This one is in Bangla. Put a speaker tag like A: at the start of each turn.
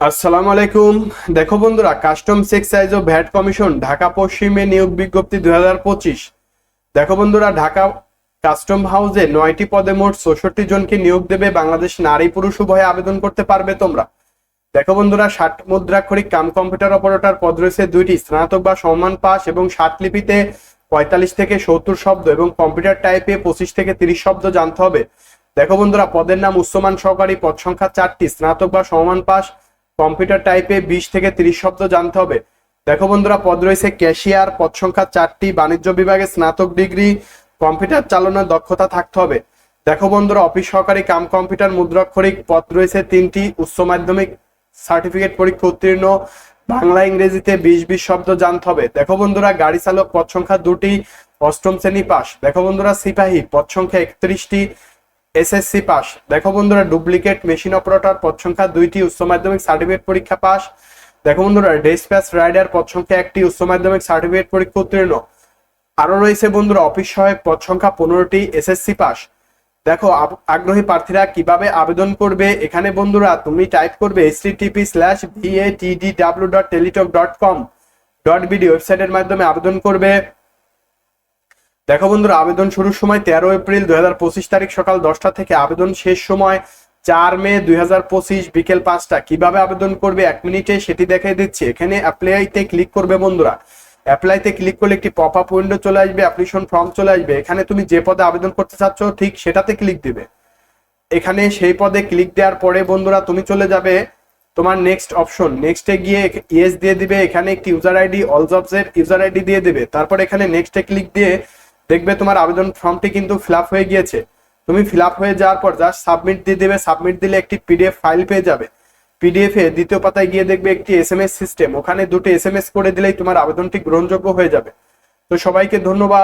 A: আসসালামু আলাইকুম। দেখো বন্ধুরা কাস্টমস এক্সাইজ ও ভ্যাট কমিশন ঢাকা পশ্চিমে নিয়োগ বিজ্ঞপ্তি দুই হাজার পঁচিশ। দেখো বন্ধুরা, ঢাকা কাস্টম হাউসে নয়টি পদে মোট চৌষট্টি জনকে নিয়োগ দেবে বাংলাদেশ নারী পুরুষ উভয়ে আবেদন করতে পারবে তোমরা। দেখো বন্ধুরা, ষাট মুদ্রাক্ষরিক কাম কম্পিউটার অপারেটর পদ রয়েছে দুইটি, স্নাতক বা সম্মান পাস এবং ষাট লিপিতে পঁয়তাল্লিশ থেকে সত্তর শব্দ এবং কম্পিউটার টাইপে পঁচিশ থেকে তিরিশ শব্দ জানতে হবে। দেখো বন্ধুরা, পদের নাম উচ্চমান সহকারী, পদ সংখ্যা চারটি, স্নাতক বা সমান পাস কম্পিউটার টাইপে বিশ থেকে তিরিশ শব্দ জানতে হবে। দেখো বন্ধুরা, পদ রয়েছে ক্যাশিয়ার, পদ সংখ্যা চারটি, বাণিজ্য বিভাগে স্নাতক ডিগ্রি, কম্পিউটার চালানোর দক্ষতা থাকতে হবে। দেখো বন্ধুরা, অফিস সহকারী কাম কম্পিউটার মুদ্রাক্ষরিক পদ রয়েছে তিনটি, উচ্চ মাধ্যমিক সার্টিফিকেট পরীক্ষা উত্তীর্ণ, বাংলা, ইংরেজিতে বিশ বিশ শব্দ জানতে হবে। দেখো বন্ধুরা, গাড়ি চালক পদ সংখ্যা দুটি, অষ্টম শ্রেণি পাস দেখো বন্ধুরা, সিপাহী পদ সংখ্যা একত্রিশটি এসএসসি পাস দেখো বন্ধুরা ডুপ্লিকেট মেশিন অপারেটর পদ সংখ্যা দুইটি, উচ্চ মাধ্যমিক সার্টিফিকেট পরীক্ষা পাস দেখো বন্ধুরা ডেসপ্যাচ রাইডার পদ সংখ্যা একটি, উচ্চ মাধ্যমিক সার্টিফিকেট পরীক্ষা উত্তীর্ণ। আরও রয়েছে বন্ধুরা অফিস সহায়ক, পদ সংখ্যা পনেরোটি এসএসসি পাস দেখো আগ্রহী প্রার্থীরা কীভাবে আবেদন করবে? এখানে বন্ধুরা, তুমি টাইপ করবে HTTP slash VATDW dot teletalk dot com dot BD ওয়েবসাইটের মাধ্যমে আবেদন করবে। দেখো বন্ধুরা, আবেদন শুরুর সময় তেরো এপ্রিল দুই হাজার পঁচিশ তারিখ সকাল দশটা থেকে আবেদন শেষ সময় চার মে দুই হাজার পঁচিশ বিকেল পাঁচটা। কীভাবে আবেদন করবে? এক মিনিটে সেটি দেখাই দিচ্ছি। এখানে অ্যাপ্লাইতে ক্লিক করবে বন্ধুরা। অ্যাপ্লাইতে ক্লিক করলে একটি পপ আপ উইন্ডো চলে আসবে অ্যাপ্লিকেশন ফর্ম চলে আসবে। এখানে তুমি যে পদে আবেদন করতে চাচ্ছ, ঠিক সেটাতে ক্লিক দিবে। এখানে সেই পদে ক্লিক দেওয়ার পরে বন্ধুরা, তুমি চলে যাবে তোমার নেক্সট অপশন নেক্সটে গিয়ে ইয়েস দিয়ে দিবে। এখানে একটি user ID all jobs user ID দিয়ে দিবে। তারপর এখানে নেক্সটে ক্লিক দিয়ে দেখবে তোমার আবেদন ফর্মটি কিন্তু ফিল হয়ে গিয়েছে। তুমি ফিল হয়ে যাওয়ার পর জাস্ট সাবমিট দিয়ে দেবে। সাবমিট দিলে একটি পিডিএফ ফাইল পেয়ে যাবে। পিডিএফ এ দ্বিতীয় পাতায় গিয়ে দেখবে একটি এস সিস্টেম ওখানে দুটো এস করে দিলেই তোমার আবেদনটি গ্রহণযোগ্য হয়ে যাবে। তো সবাইকে ধন্যবাদ।